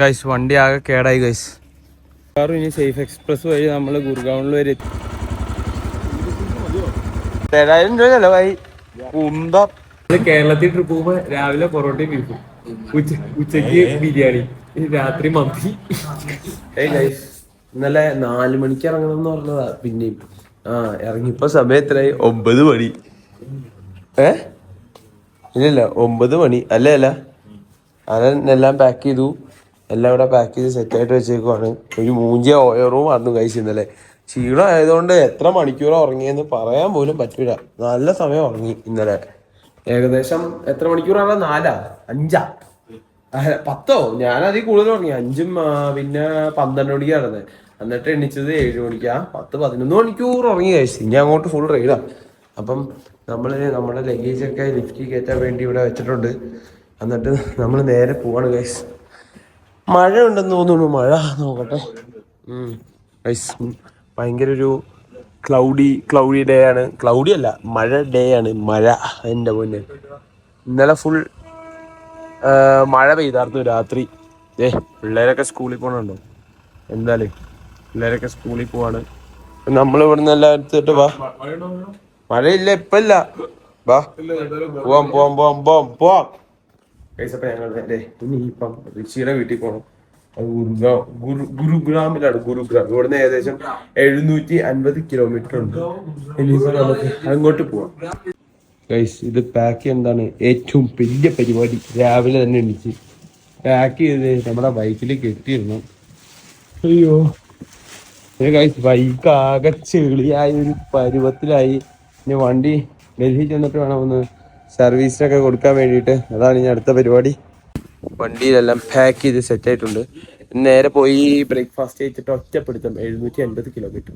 Guys വണ്ടി ആകെ കേടായി ഗൈസ് കാറും ഇനി സേഫ് എക്സ്പ്രസ് വഴി നമ്മൾ ഗുർഗാവണിൽ വരെ എത്തി. ഏഴായിരം രൂപ ചെലവായി കുന്തം. കേരളത്തിൽ ട്രിപ്പ് പോകുമ്പോ രാവിലെ പൊറോട്ടയും ബീഫും. ഉച്ച ഉച്ചയ്ക്ക് ബിരിയാണി. രാത്രി മന്തി. ഇന്നലെ നാല് മണിക്ക് ഇറങ്ങണം എന്ന് പറഞ്ഞതാ. പിന്നെയും. ആ ഇറങ്ങിപ്പോ സമയം എത്രയായി? ഒമ്പത് മണി. ഏ? ഇല്ലല്ല ഒമ്പത് മണി. അല്ലേ അല്ല. അതെല്ലാം പാക്ക് ചെയ്തു. എല്ലാം ഇവിടെ പാക്ക് ചെയ്ത് സെറ്റ് ആയിട്ട് വെച്ചേക്കുവാണ്. ഒരു മൂഞ്ചിയ ഓയറും വന്നു കഴിച്ചു ഇന്നലെ. ക്ഷീണം ആയതുകൊണ്ട് എത്ര മണിക്കൂറോ ഉറങ്ങിയെന്ന് പറയാൻ പോലും പറ്റൂല. നല്ല സമയം ഉറങ്ങി ഇന്നലെ. ഏകദേശം എത്ര മണിക്കൂറാണ്? നാലാ? അഞ്ചാ? പത്തോ? ഞാൻ അതിൽ കൂടുതൽ ഉറങ്ങി. അഞ്ചും പിന്നെ പന്ത്രണ്ട് മണിക്ക് നടന്നത് എന്നിട്ട് എണ്ണിച്ചത് ഏഴ് മണിക്കാ. പത്ത് പതിനൊന്ന് മണിക്കൂർ ഉറങ്ങി കഴിച്ചു. ഇനി അങ്ങോട്ട് ഫുൾ റെയ്ഡാ അപ്പം നമ്മൾ നമ്മുടെ ലഗേജ് ഒക്കെ ലിഫ്റ്റിൽ കയറ്റാൻ വേണ്ടി ഇവിടെ വെച്ചിട്ടുണ്ട്. എന്നിട്ട് നമ്മൾ നേരെ പോവാണ് ഗൈസ് മഴ ഉണ്ടെന്ന് തോന്നുന്നു. മഴ നോക്കട്ടെ. ഭയങ്കര ഒരു ക്ലൗഡി ക്ലൗഡി ഡേ ആണ്. ക്ലൗഡി അല്ല മഴ ഡേ ആണ്. മഴ എന്റെ മുന്നേ ഇന്നലെ ഫുൾ മഴ പെയ്തായിരുന്നു രാത്രി. ഏ പിള്ളേരൊക്കെ സ്കൂളിൽ പോകണുണ്ടോ എന്തായാലും പിള്ളേരൊക്കെ സ്കൂളിൽ പോവാണ്. നമ്മൾ ഇവിടുന്ന് എല്ലാം എടുത്തിട്ട് വാ. മഴയില്ല ഇപ്പല്ല. വാ. പോവാം പോവാം പോവാം പോവാം പോവാം. അപ്പൊ ഞങ്ങൾ ഇനി ഇനിയിപ്പം ഋഷിയുടെ വീട്ടിൽ പോകണം ഗുരുഗ്രാമിലാണ് ഗുരുഗ്രാം. ഇവിടുന്ന് ഏകദേശം എഴുന്നൂറ്റി അൻപത് കിലോമീറ്റർ ഉണ്ട്. അങ്ങോട്ട് പോവാം. ഗൈസ് ഇത് പാക്ക് എന്താണ് ഏറ്റവും വലിയ പരിപാടി? രാവിലെ തന്നെ എണീച്ച് പാക്ക് ചെയ്ത് നമ്മുടെ ബൈക്കിൽ കെട്ടിയിരുന്നു. അയ്യോ. ഗൈസ് ബൈക്ക് ആകെ ചെളിയായ ഒരു പരുവത്തിലായി. ഇനി വണ്ടി ഡൽഹി ചെന്നിട്ട് വേണം ഒന്ന് സർവീസിനൊക്കെ കൊടുക്കാൻ വേണ്ടിയിട്ട്. അതാണ് ഇനി അടുത്ത പരിപാടി. വണ്ടിയിലെല്ലാം പാക്ക് ചെയ്ത് സെറ്റ് ആയിട്ടുണ്ട്. നേരെ പോയി ബ്രേക്ക്ഫാസ്റ്റ് ചെയ്തിട്ട് ഒറ്റപ്പെടുത്തും. എഴുന്നൂറ്റി അൻപത് കിലോമീറ്റർ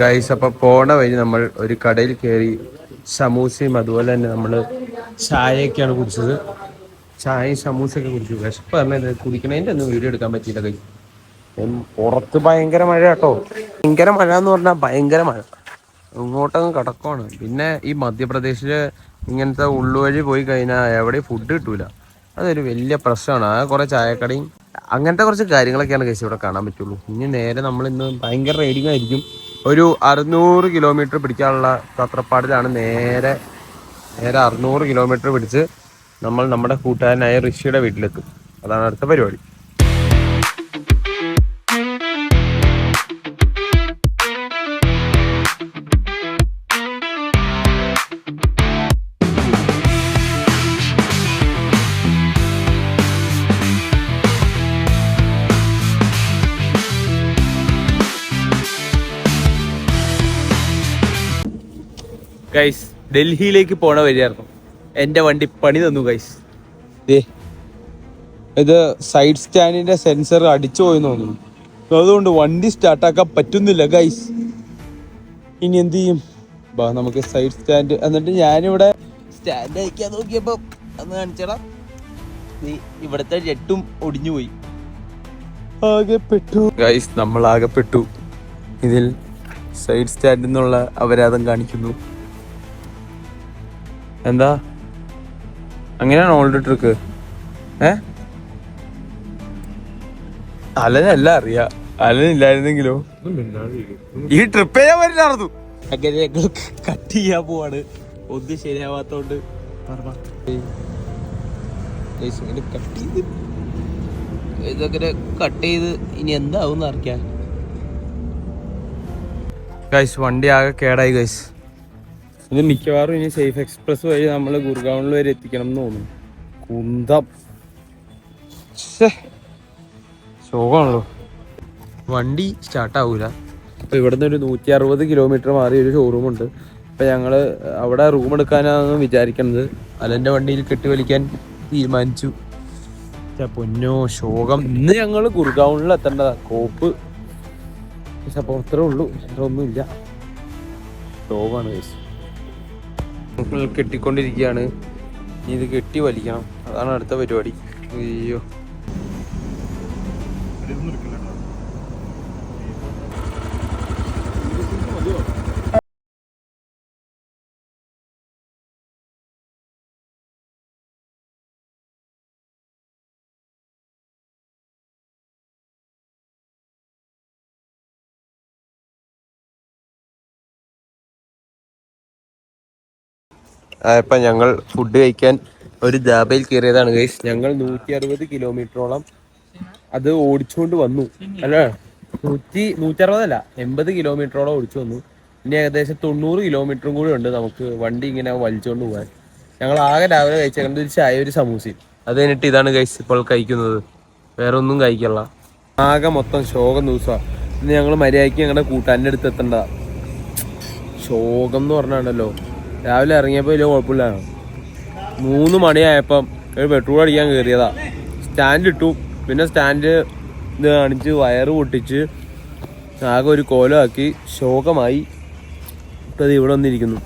ഗൈസ് അപ്പൊ പോണ വഴി നമ്മൾ ഒരു കടയിൽ കയറി സമൂസയും അതുപോലെ തന്നെ നമ്മൾ ചായയൊക്കെയാണ് കുടിച്ചത്. ചായയും സമൂസൊക്കെ കുടിച്ചു. വിശപ്പ് പറഞ്ഞത് കുടിക്കണതിന്റെ ഒന്നും വീഡിയോ എടുക്കാൻ പറ്റിയില്ല കൈ. പുറത്ത് ഭയങ്കര മഴ കേട്ടോ ഭയങ്കര മഴ എന്ന് പറഞ്ഞാൽ ഭയങ്കര മഴ. ഇങ്ങോട്ടങ്ങ് കിടക്കുവാണ്. പിന്നെ ഈ മധ്യപ്രദേശിൽ ഇങ്ങനത്തെ ഉള്ളുവഴി പോയി കഴിഞ്ഞാൽ എവിടെയും ഫുഡ് കിട്ടൂല. അതൊരു വലിയ പ്രശ്നമാണ്. ആ കുറെ ചായക്കടയും അങ്ങനത്തെ കുറച്ച് കാര്യങ്ങളൊക്കെയാണ് കേസ് ഇവിടെ കാണാൻ പറ്റുള്ളൂ. ഇനി നേരെ നമ്മൾ ഇന്ന് ഭയങ്കര റൈഡിങ് ആയിരിക്കും. ഒരു അറുന്നൂറ് കിലോമീറ്റർ പിടിക്കാനുള്ള തത്രപ്പാടിലാണ് നേരെ നേരെ അറുന്നൂറ് കിലോമീറ്റർ പിടിച്ച് നമ്മൾ നമ്മുടെ കൂട്ടുകാരനായ ഋഷിയുടെ വീട്ടിലെത്തും. അതാണ് അടുത്ത പരിപാടി. ഡൽഹിയിലേക്ക് പോണ വഴിയായിരുന്നു. എന്റെ വണ്ടി പണി തന്നു ഗൈസ് ഇത് സൈഡ് സ്റ്റാൻഡിന്റെ സെൻസർ അടിച്ചു പോയി തോന്നുന്നു. അതുകൊണ്ട് വണ്ടി സ്റ്റാർട്ടാക്കാൻ പറ്റുന്നില്ല ഗൈസ് ഇനി എന്ത് ചെയ്യും? ബാ നമുക്ക് സൈഡ് സ്റ്റാൻഡ് എന്നിട്ട് ഞാനിവിടെ സ്റ്റാൻഡ് അയക്കാൻ നോക്കിയപ്പോ അന്ന് കാണിച്ചടാ. നീ ഇവിടത്തെ ജെട്ടും ഒടിഞ്ഞു പോയി. ആകെപ്പെട്ടു പെട്ടു. ഗൈസ് നമ്മൾ ആകെപ്പെട്ടു പെട്ടു. ഇതിൽ സൈഡ് സ്റ്റാൻഡിൽ നിന്നുള്ള അപരാധം കാണിക്കുന്നു. എന്താ? അങ്ങനെയാണ് ഓൾഡ് ട്രിക്ക്. ഏ? അലനല്ല അറിയാ. അലനില്ലായിരുന്നെങ്കിലോ ഈ ട്രിപ്പ് ചെയ്യാൻ പറ്റില്ലായിരുന്നു. അങ്ങനെ ഞങ്ങൾ കട്ട് ചെയ്യാൻ പോവാണ്? ഒന്നും ശരിയാവാത്തോണ്ട്. കട്ട് ചെയ്ത് ഇതൊക്കെ കട്ട് ചെയ്ത് ഇനി എന്താവും അറിയാൻ ഗൈസ് വണ്ടി ആകെ കേടായി ഗൈസ് ഇത് മിക്കവാറും ഇനി സേഫ് എക്സ്പ്രസ് വഴി നമ്മൾ ഗുർഗാവണിൽ വരെ എത്തിക്കണം എന്ന് തോന്നുന്നു. കുന്തം. ശോകമാണല്ലോ വണ്ടി സ്റ്റാർട്ടാവൂല അപ്പോൾ ഇവിടുന്ന് ഒരു നൂറ്റി അറുപത് കിലോമീറ്റർ മാറി ഒരു ഷോറൂം ഉണ്ട്. അപ്പോൾ ഞങ്ങൾ അവിടെ റൂം എടുക്കാനാണെന്ന് വിചാരിക്കുന്നത്. അലന്റെ വണ്ടിയിൽ കെട്ടി വലിക്കാൻ തീരുമാനിച്ചു പൊന്നോ ശോകം. ഇന്ന് ഞങ്ങൾ ഗുർഗാവണിൽ എത്തേണ്ടതാ. കോപ്പ്. പക്ഷെ അപ്പോൾ അത്രേ ഉള്ളൂ. വേറെ ഒന്നുമില്ല. ശോകമാണ് guys. കെട്ടിക്കൊണ്ടിരിക്കുകയാണ്. ഇത് കെട്ടി വലിക്കണം. അതാണ് അടുത്ത പരിപാടി. അയ്യോ. ആയപ്പോൾ ഞങ്ങൾ ഫുഡ് കഴിക്കാൻ ഒരു ദാബയിൽ കയറിയതാണ് ഗൈസ് ഞങ്ങൾ നൂറ്റി അറുപത് കിലോമീറ്ററോളം അത് ഓടിച്ചുകൊണ്ട് വന്നു. അല്ലേ നൂറ്റി നൂറ്റി അറുപതല്ല എൺപത് കിലോമീറ്ററോളം ഓടിച്ചു വന്നു. ഇനി ഏകദേശം തൊണ്ണൂറ് കിലോമീറ്ററും കൂടി ഉണ്ട് നമുക്ക് വണ്ടി ഇങ്ങനെ വലിച്ചുകൊണ്ട് പോകാൻ ഞങ്ങൾ ആകെ രാവിലെ കഴിച്ചേക്കുന്നത് ഒരു ചായ ഒരു സമൂസയും. അത് കഴിഞ്ഞിട്ട് ഇതാണ് ഗൈസ് ഇപ്പോൾ കഴിക്കുന്നത്. വേറെ ഒന്നും കഴിക്കല്ല ആകെ മൊത്തം ശോകം ദിവസമാണ് ഇന്ന് ഞങ്ങൾ മര്യാദയ്ക്ക് ഞങ്ങളുടെ കൂട്ടാന്റെ അടുത്ത് എത്തണ്ട. ശോകം എന്ന് പറഞ്ഞാണല്ലോ രാവിലെ ഇറങ്ങിയപ്പോൾ വലിയ കുഴപ്പമില്ലായിരുന്നു. മൂന്ന് മണിയായപ്പം ഒരു പെട്രോൾ അടിക്കാൻ കയറിയതാ സ്റ്റാൻഡ് ഇട്ടു. പിന്നെ സ്റ്റാൻഡ് ഇത് കാണിച്ച് വയറ് പൊട്ടിച്ച് ആകെ ഒരു കോലമാക്കി ശോകമായി ഇപ്പം ഇവിടെ വന്നിരിക്കുന്നു.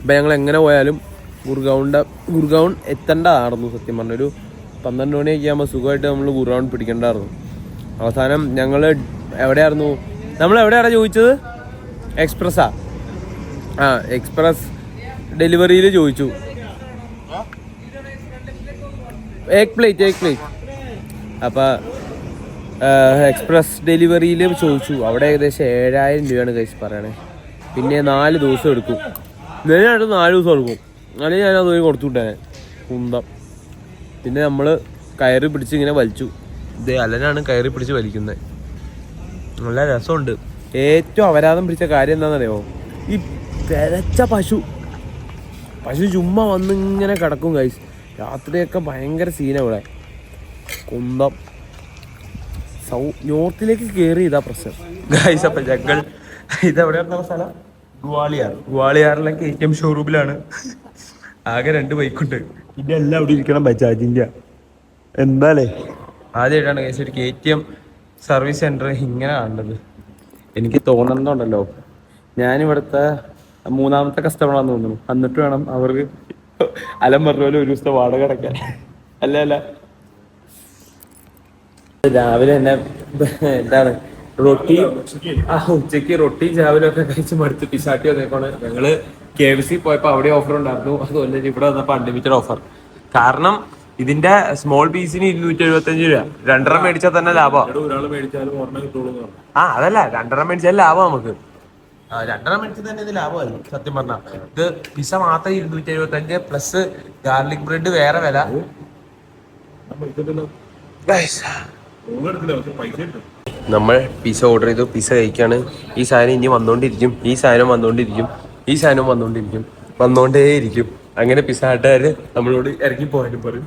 അപ്പം ഞങ്ങൾ എങ്ങനെ പോയാലും ഗുർഗൗണ്ട ഗുർഗൗൺ എത്തേണ്ടതായിരുന്നു സത്യം പറഞ്ഞൊരു പന്ത്രണ്ട് മണിയൊക്കെ ആകുമ്പോൾ സുഖമായിട്ട് നമ്മൾ ഗുർഗൗൺ പിടിക്കേണ്ടായിരുന്നു അവസാനം ഞങ്ങൾ എവിടെയായിരുന്നു? നമ്മൾ എവിടെയാണ് ചോദിച്ചത്? എക്സ്പ്രസ്സാ ആ. എക്സ്പ്രസ് ഡെലിവറിയിൽ ചോദിച്ചു. എഗ് പ്ലേറ്റ് എഗ് പ്ലേറ്റ് അപ്പോൾ എക്സ്പ്രസ് ഡെലിവറിയിൽ ചോദിച്ചു. അവിടെ ഏകദേശം ഏഴായിരം രൂപയാണ് കഴിച്ച് പറയണേ. പിന്നെ നാല് ദിവസം എടുക്കും. നേരിട്ട് നാല് ദിവസം എടുക്കും. അല്ലെങ്കിൽ ഞാൻ അത് കൊടുത്തു വിട്ടേ കുന്തം. പിന്നെ നമ്മൾ കയറി പിടിച്ച് ഇങ്ങനെ വലിച്ചു. ഇത് അലനാണ് കയറി പിടിച്ച് വലിക്കുന്നത് നല്ല രസമുണ്ട്. ഏറ്റവും അപരാധം പിടിച്ച കാര്യം എന്താണെന്നറിയോ? ഈ പെരച്ച പശു. പശു ചുമ്മാ വന്ന് ഇങ്ങനെ കിടക്കും കൈസ് രാത്രിയൊക്കെ ഭയങ്കര സീന ഇവിടെ. കുന്തം. സൗ നോർത്തിലേക്ക് കയറി ഇതാ പ്രശ്നം. ഗൈസ് അപ്പം ഞങ്ങൾ ഇതെവിടെയായിരുന്ന സ്ഥലം? ഗുവാളിയാർ. ഗുവാളിയാറിലെ കെ ടി എം ഷോറൂമിലാണ് ആകെ രണ്ട് ബൈക്കുണ്ട് ഇന്ത്യ എല്ലാം അവിടെ ഇരിക്കണം ബജാജിന്റെ എന്താലേ? ആദ്യമായിട്ടാണ് കേസ് ഒരു K T M service centre ഇങ്ങനെ കാണുന്നത്. എനിക്ക് തോന്നുന്നുണ്ടല്ലോ ഞാനിവിടുത്തെ മൂന്നാമത്തെ കസ്റ്റമറാന്ന് തോന്നുന്നു. എന്നിട്ട് വേണം അവർക്ക് അലം പറഞ്ഞ പോലെ ഒരു ദിവസത്തെ വാടക അടയ്ക്കാൻ. അല്ല അല്ല. രാവിലെ തന്നെ എന്താണ്? റൊട്ടി ആ ഉച്ചയ്ക്ക് റൊട്ടിയും രാവിലെ ഒക്കെ കഴിച്ച് മടുത്ത് പിസാട്ടി വന്നേക്കാണ് ഞങ്ങൾ കെ എഫ് സി പോയപ്പോ അവിടെ ഓഫർ ഉണ്ടായിരുന്നു. അതുപോലെ ഇവിടെ വന്നപ്പോ അൺലിമിറ്റഡ് ഓഫർ കാരണം ഇതിന്റെ സ്മോൾ പീസിന് ഇരുന്നൂറ്റി എഴുപത്തി അഞ്ച് രൂപ. രണ്ടെണ്ണം മേടിച്ചാൽ തന്നെ ലാഭം. ആ അതല്ല. രണ്ടെണ്ണം മേടിച്ചാൽ ലാഭം നമുക്ക്. ആ, മണിക്ക് തന്നെ ഇത് ലാഭമായിരുന്നു സത്യം പറഞ്ഞാൽ ഇത് പിസ മാത്രം ഇരുന്നൂറ്റി എഴുപത്തഞ്ച് പ്ലസ് ഗാർലിക് ബ്രെഡ് വേറെ വില. നമ്മൾ പിസ ഓർഡർ ചെയ്തു പിസ കഴിക്കാണ്. ഈ സാധനം ഇനി വന്നുകൊണ്ടിരിക്കും ഈ സാധനം വന്നുകൊണ്ടിരിക്കും ഈ സാധനം വന്നുകൊണ്ടിരിക്കും വന്നുകൊണ്ടേയിരിക്കും അങ്ങനെ പിസ ആട്ടുകാര് നമ്മളോട് ഇറങ്ങി പോകാനും പറയും.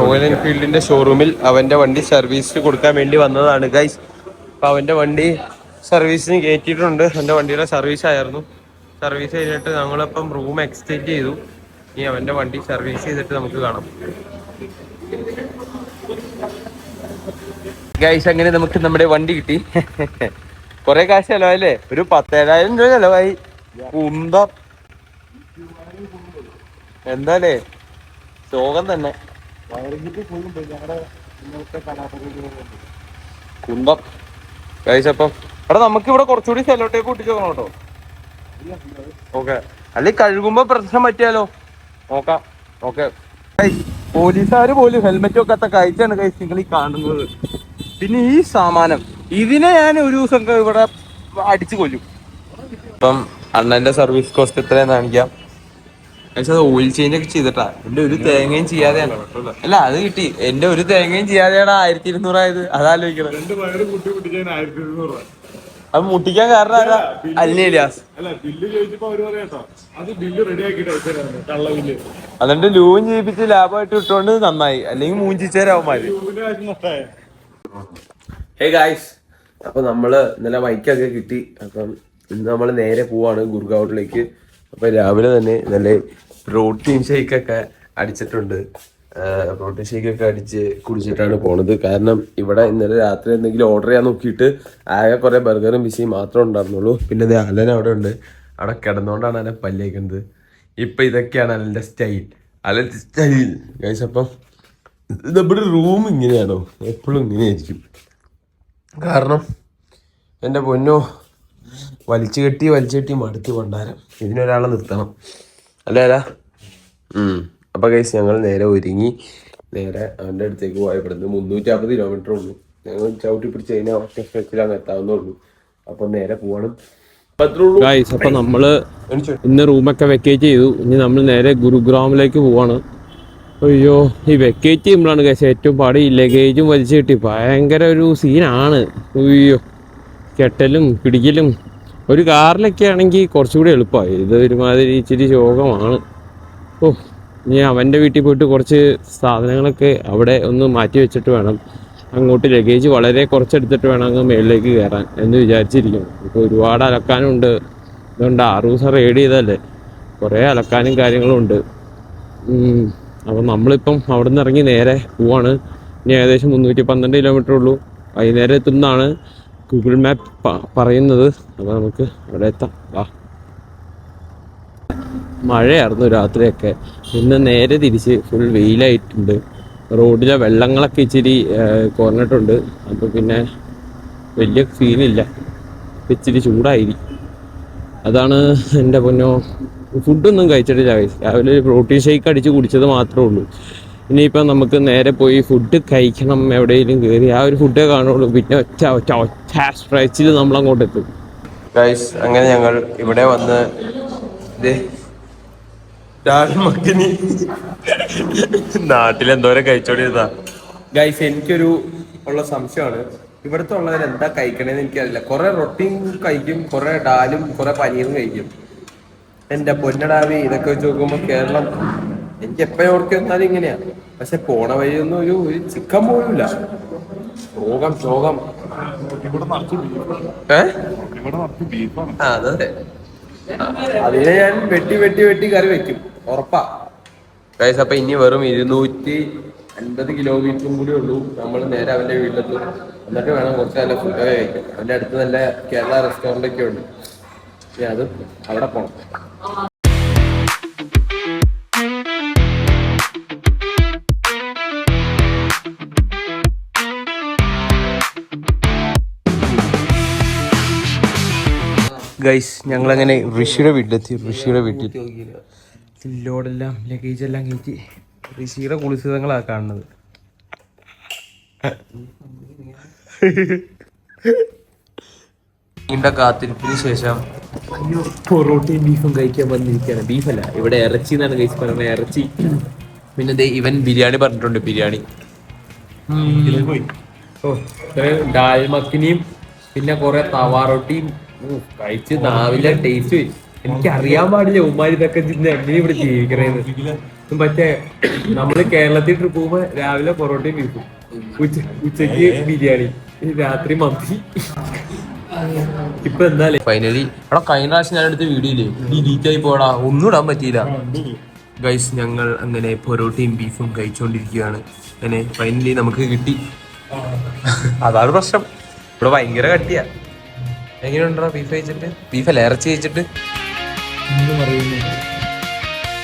റോയൽ എൻഫീൽഡിന്റെ ഷോറൂമിൽ അവന്റെ വണ്ടി സർവീസ് കൊടുക്കാൻ വേണ്ടി വന്നതാണ് ഗൈസ് അപ്പൊ അവന്റെ വണ്ടി സർവീസിന് കയറ്റിയിട്ടുണ്ട് എന്റെ വണ്ടിയുടെ സർവീസ് ആയിരുന്നു. സർവീസ് കഴിഞ്ഞിട്ട് ഞങ്ങളിപ്പം റൂം എക്സ്റ്റെൻഡ് ചെയ്തു. ഇനി അവന്റെ വണ്ടി സർവീസ് ചെയ്തിട്ട് നമുക്ക് കാണാം. ഗൈസ് അങ്ങനെ നമുക്ക് നമ്മുടെ വണ്ടി കിട്ടി. കുറെ കാശ് ചെലവല്ലേ ഒരു പത്തേഴായിരം രൂപ ചെലവായി. കുന്തം. എന്താലേ? ശോകം തന്നെ. കുന്തം. ഗൈസ് അപ്പം എടാ നമുക്ക് ഇവിടെ കുറച്ചുകൂടി സെല്ലോ ടേപ്പ് ഒട്ടിച്ച് കേട്ടോ. ഓക്കെ. അല്ലെ കഴുകുമ്പോ പ്രശ്നം പറ്റിയാലോ? നോക്കാം. ഓക്കെ. പോലീസുകാര് പോലും ഹെൽമെറ്റ് വെക്കാത്ത കഴിച്ചാണ് കൈസ് നിങ്ങൾ ഈ കാണുന്നത്. പിന്നെ ഈ സാമാനം ഇതിനെ ഞാൻ ഒരു ദിവസം ഇവിടെ അടിച്ചു കൊല്ലും. ഇപ്പം അണ്ണന്റെ സർവീസ് കോസ്റ്റ് എത്രയാന്ന് കാണിക്കാം. അത് ഓയിൽ ചേഞ്ച് ഒക്കെ ചെയ്തിട്ടാ. എന്റെ ഒരു തേങ്ങയും ചെയ്യാതെയാണ്. അല്ല അത് കിട്ടി. എന്റെ ഒരു തേങ്ങയും ചെയ്യാതെയാണ് ആയിരത്തി ഇരുന്നൂറായത്. അതാലോചിക്കണം. അത് മുട്ടിക്കാൻ കാരണം അല്ല അല്ലേ ഇലിയാസ് അല്ല ബില്ല് ചോദിച്ചപ്പോ അവർ പറയാട്ടോ അത് ബില്ല് റെഡി ആക്കിയിട്ട് അയച്ചുതരാണ് കള്ള ബില്ല്. എന്നിട്ട് ലൂൻ ചെയ്യിപ്പിച്ച് ലാഭമായിട്ട് ഇട്ടുകൊണ്ട് നന്നായി. അല്ലെങ്കിൽ മൂഞ്ചിച്ചേരാവുമാര് ഹേ ഗായ്സ് അപ്പൊ നമ്മൾ ഇന്നലെ ബൈക്കൊക്കെ കിട്ടി. അപ്പം ഇന്ന് നമ്മൾ നേരെ പോവാണ് ഗുർഗാവൂട്ടിലേക്ക്. അപ്പൊ രാവിലെ തന്നെ നല്ല പ്രോട്ടീൻ ഷേക്ക് ഒക്കെ അടിച്ചിട്ടുണ്ട്. പ്രോട്ടീൻ ഷേക്ക് ഒക്കെ അടിച്ച് കുടിച്ചിട്ടാണ് പോണത്. കാരണം ഇവിടെ ഇന്നലെ രാത്രി എന്തെങ്കിലും ഓർഡർ ചെയ്യാൻ നോക്കിയിട്ട് ആകെ കുറെ ബർഗറും ബിസിയും മാത്രമേ ഉണ്ടായിരുന്നുള്ളൂ. പിന്നെ ദേ അലൻ അവിടെ ഉണ്ട്. അവിടെ കിടന്നുകൊണ്ടാണ് അലൻ പല്ലേക്കുന്നത് ഇപ്പൊ ഇതൊക്കെയാണ് അലന്റെ സ്റ്റൈൽ. Alan style. ഗൈസ് അപ്പം നമ്മുടെ റൂം ഇങ്ങനെയാണോ? എപ്പോഴും ഇങ്ങനെയായിരിക്കും. കാരണം എന്റെ പൊന്നോ വലിച്ചു കെട്ടി വലിച്ചു കെട്ടി മടുത്തി കൊണ്ടാരം ഇതിനൊരാളെ നിർത്തണം. അല്ലേ അല്ല അപ്പം കൈസ് ഞങ്ങൾ നേരെ ഒരുങ്ങി. നേരെ അവന്റെ അടുത്തേക്ക് പോയ ഇവിടുന്ന് മുന്നൂറ്റി അമ്പത് കിലോമീറ്റർ ഉള്ളൂ. ഞങ്ങൾ ചവിട്ടി പിടിച്ച് കഴിഞ്ഞാൽ ഒറ്റ സ്ട്രെച്ചിൽ അങ്ങ് എത്താവുന്നുള്ളൂ അപ്പം നേരെ പോവാണ്. അപ്പൊ നമ്മൾ ഇന്ന് റൂമൊക്കെ വെക്കേറ്റ് ചെയ്തു. ഇനി നമ്മൾ നേരെ ഗുരുഗ്രാമിലേക്ക് പോവാണ്. അയ്യോ ഈ വെക്കേറ്റ് ചെയ്യുമ്പോഴാണ് ഗൈസ് ഏറ്റവും പാട്. ഈ ലഗേജും വലിച്ചു കിട്ടി. ഭയങ്കര ഒരു സീനാണ് അയ്യോ കെട്ടലും പിടിക്കലും. ഒരു കാറിലൊക്കെ ആണെങ്കിൽ കുറച്ചുകൂടി എളുപ്പമായി ഇത് ഒരുമാതിരി ഇച്ചിരി ശോകമാണ്. ഓ ഇനി അവന്റെ വീട്ടിൽ പോയിട്ട് കുറച്ച് സാധനങ്ങളൊക്കെ അവിടെ ഒന്ന് മാറ്റി വെച്ചിട്ട് വേണം. അങ്ങോട്ട് ലഗേജ് വളരെ കുറച്ചെടുത്തിട്ട് വേണം അങ്ങ് മേളിലേക്ക് കയറാൻ എന്ന് വിചാരിച്ചിരിക്കുന്നു. ഇപ്പോൾ ഒരുപാട് അലക്കാനുണ്ട്. അതുകൊണ്ട് ആറു ദിവസം റെയ്ഡ് ചെയ്തല്ലേ കുറേ അലക്കാനും കാര്യങ്ങളും ഉണ്ട്. അപ്പം നമ്മളിപ്പം അവിടെ നിന്ന് ഇറങ്ങി നേരെ പോവാണ്. ഇനി ഏകദേശം മുന്നൂറ്റി പന്ത്രണ്ട് കിലോമീറ്റർ ഉള്ളൂ. വൈകുന്നേരം എത്തുന്നതാണ് ഗൂഗിൾ മാപ്പ് പറയുന്നത്. അപ്പോൾ നമുക്ക് അവിടെ എത്താം. വാ. മഴയായിരുന്നു രാത്രിയൊക്കെ. ഇന്ന് നേരെ തിരിച്ച് ഫുൾ വെയിലായിട്ടുണ്ട്. റോഡിലെ വെള്ളങ്ങളൊക്കെ ഇച്ചിരി കുറഞ്ഞിട്ടുണ്ട്. അപ്പോൾ പിന്നെ വലിയ ഫീലില്ല ഇച്ചിരി ചൂടായിരിക്കും അതാണ് എന്റെ പൊന്നോ ഫുഡൊന്നും കഴിച്ചിട്ടില്ല. രാവിലെ ഒരു പ്രോട്ടീൻ ഷേക്ക് അടിച്ച് കുടിച്ചത് മാത്രമേ ഉള്ളൂ. ഇനിയിപ്പം നമുക്ക് നേരെ പോയി ഫുഡ് കഴിക്കണം എവിടെയെങ്കിലും കയറി ആ ഒരു ഫുഡേ കാണുള്ളൂ. പിന്നെ ഒറ്റ ഒറ്റ ഒറ്റ സ്ട്രെച്ചിൽ നമ്മൾ അങ്ങോട്ട് എത്തും ഗൈസ് അങ്ങനെ ഞങ്ങൾ ഇവിടെ വന്ന് ഡാൽ മഖനി നാട്ടിൽ എന്തോരം കഴിച്ചോണ്ടിരുന്നാ? ഗൈസ് എനിക്കൊരു ഉള്ള സംശയമാണ്. ഇവിടുത്തെ ഉള്ളവർ എന്താ കഴിക്കണേന്ന് എനിക്കറിയില്ല. കുറെ റൊട്ടിയും കഴിക്കും കുറെ ഡാലും കുറെ പനീറും കഴിക്കും. എന്റെ പൊന്നടാവി ഇതൊക്കെ വെച്ച് നോക്കുമ്പോ കേരളം എനിക്ക് എപ്പോഴും ഓർക്ക് എന്നാലും ഇങ്ങനെയാ. പക്ഷെ പോണ വഴിയൊന്നും ഒരു ഒരു ചിക്കൻ പോലുമില്ല. രോഗം ശോകം ഏഹ് അതെ. അതിനെ ഞാൻ വെട്ടി വെട്ടി വെട്ടി കറി വെക്കും. ഉറപ്പാ. ഗൈസ് അപ്പൊ ഇനി വെറും ഇരുന്നൂറ്റി അൻപത് കിലോമീറ്ററും കൂടി ഉള്ളൂ. നമ്മൾ നേരെ അവന്റെ വീട്ടിലെത്തും. എന്നിട്ട് വേണം കുറച്ച് നല്ല ഫുഡ് കഴിക്കാം അവന്റെ അടുത്ത് നല്ല കേരള റെസ്റ്റോറന്റ് ഒക്കെ ഉണ്ട്. അത് അവിടെ പോണം. ഗൈസ് ഞങ്ങളങ്ങനെ ഋഷിയുടെ വീട്ടിലെത്തി. ഋഷിയുടെ വീട്ടിൽ. ലോഡെല്ലാം ലഗേജ് എല്ലാം കയറ്റി ഋഷിയുടെ കുളിസിതങ്ങളാണ് കാണുന്നത്. നീണ്ട കാത്തിരിപ്പിന് ശേഷം പൊറോട്ടയും ബീഫും കഴിക്കാൻ വന്നിരിക്കുകയാണ്. ബീഫല്ല ഇവിടെ ഇറച്ചി എന്നാണ് കഴിച്ച് പറയുന്നത് ഇറച്ചി. പിന്നെ ദേ ഇവൻ ബിരിയാണി പറഞ്ഞിട്ടുണ്ട് ബിരിയാണി. പോയി ഓ ഇത്രയും ഡാൽ മക്കിനിയും പിന്നെ കുറെ തവാറോട്ടിയും കഴിച്ച് നാവിലെ ടേസ്റ്റ് പോയി എനിക്ക് അറിയാൻ പാടില്ല ഉമ്മാരി ഇതൊക്കെ ചിന്ത എങ്ങനെ ഇവിടെ ജീവിക്കണേന്ന്. പക്ഷേ നമ്മൾ കേരളത്തിൽ ട്രിപ്പ് പോകുമ്പോ രാവിലെ പൊറോട്ടയും വിൽക്കും ഉച്ച ഉച്ചയ്ക്ക് ബിരിയാണി. രാത്രി മന്തി. ഇപ്പൊ എന്താ ഫൈനലി അവിടെ കഴിഞ്ഞ പ്രാവശ്യം ഞാൻ എടുത്ത ഇല്ലേ ഡിലീറ്റ് ആയി പോടാ ഒന്നും ഇടാൻ പറ്റിയില്ല. ഗൈസ് ഞങ്ങൾ അങ്ങനെ പൊറോട്ടയും ബീഫും കഴിച്ചുകൊണ്ടിരിക്കുകയാണ് അങ്ങനെ ഫൈനലി നമുക്ക് കിട്ടി. അതാണ് പ്രശ്നം. ഇവിടെ ഭയങ്കര കട്ടിയാ. എങ്ങനെയുണ്ടോ ബീഫ് കഴിച്ചിട്ട്? ബീഫല്ല ഇറച്ചി കഴിച്ചിട്ട്? എന്ന് പറയുന്നത്